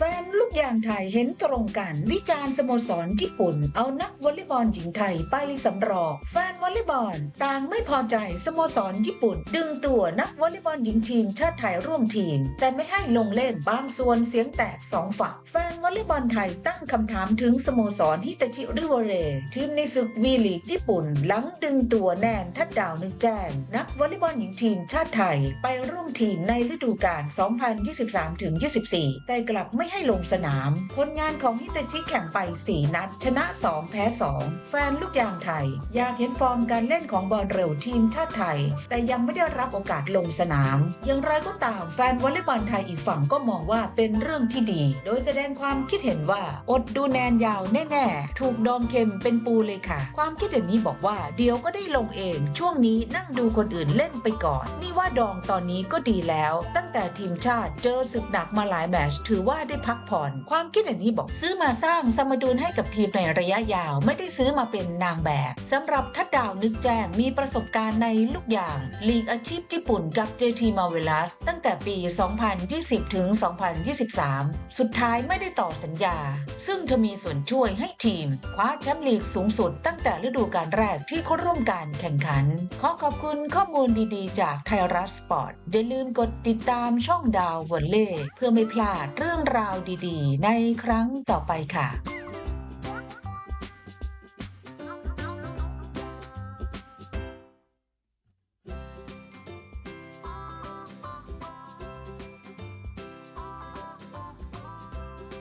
แฟนลูกยางไทยเห็นตรงกัน วิจารณ์สโมสรญี่ปุ่น เอานักวอลเลย์บอลหญิงไทยไปสำรองแฟนวอลเลย์บอลต่างไม่พอใจสโมสรญี่ปุ่น ดึงตัวนักวอลเลย์บอลหญิงทีมชาติไทยร่วมทีม แต่ไม่ให้ลงเล่นบางส่วนเสียงแตกสองฝั่งแฟน วอลเลย์บอลไทยตั้งคำถามถึงสโมสรฮิตาชิริโวเรทีมในศึกวีลีกญี่ปุ่น หลังดึงตัวแนนทัดดาวนึกแจ้ง นักวอลเลย์บอลหญิงทีมชาติไทย ไปร่วมทีมในฤดูกาล 2023-24 แต่กลับไม่ให้ลงสนาม ผลงานของฮิตาชิแข่งไป 4 นัด ชนะ 2 แพ้ 2 แฟนลูกยางไทย อยากเห็นฟอร์มการเล่นของบอลเร็วทีมชาติไทย แต่ยังไม่ได้รับโอกาสลงสนาม อย่างไรก็ตามแฟนวอลเลย์บอลไทยอีกฝั่งก็มองว่าเป็นเรื่องที่ดี โดยแสดงความความคิดเห็นว่าอดดูแนนยาวแน่ๆ ถูกดองเค็มเป็นปูเลยค่ะ ความคิดเห็นนี้บอกว่าเดี๋ยวก็ได้ลงเอง ช่วงนี้นั่งดูคนอื่นเล่นไปก่อน นี่ว่าดองตอนนี้ก็ดีแล้ว ตั้งแต่ทีมชาติเจอศึกหนักมาหลายแมชถือว่าได้พักผ่อน ความคิดเห็นนี้บอกซื้อมาสร้างสมดุลให้กับทีมในระยะยาว ไม่ได้ซื้อมาเป็นนางแบบสำหรับทัดดาวนึกแจ้งมีประสบการณ์ในลูกอย่าง ลีกอาชีพญี่ปุ่นกับ JT m a r v e l o u s ตั้งแต่ปี 2020 ถึง 2023 สุดท้ายไม่ได้ต่อสัญญา ซึ่งเธอมีส่วนช่วยให้ทีมคว้าแชมป์ลีกสูงสุดตั้งแต่ฤดูกาลแรกที่เข้าร่วมการแข่งขัน ขอขอบคุณข้อมูลดีๆ จากไทยรัฐสปอร์ตอย่าลืมกดติดตามช่องดาววอลเล่เพื่อไม่พลาดเรื่องราวดีๆ ในครั้งต่อไปค่ะ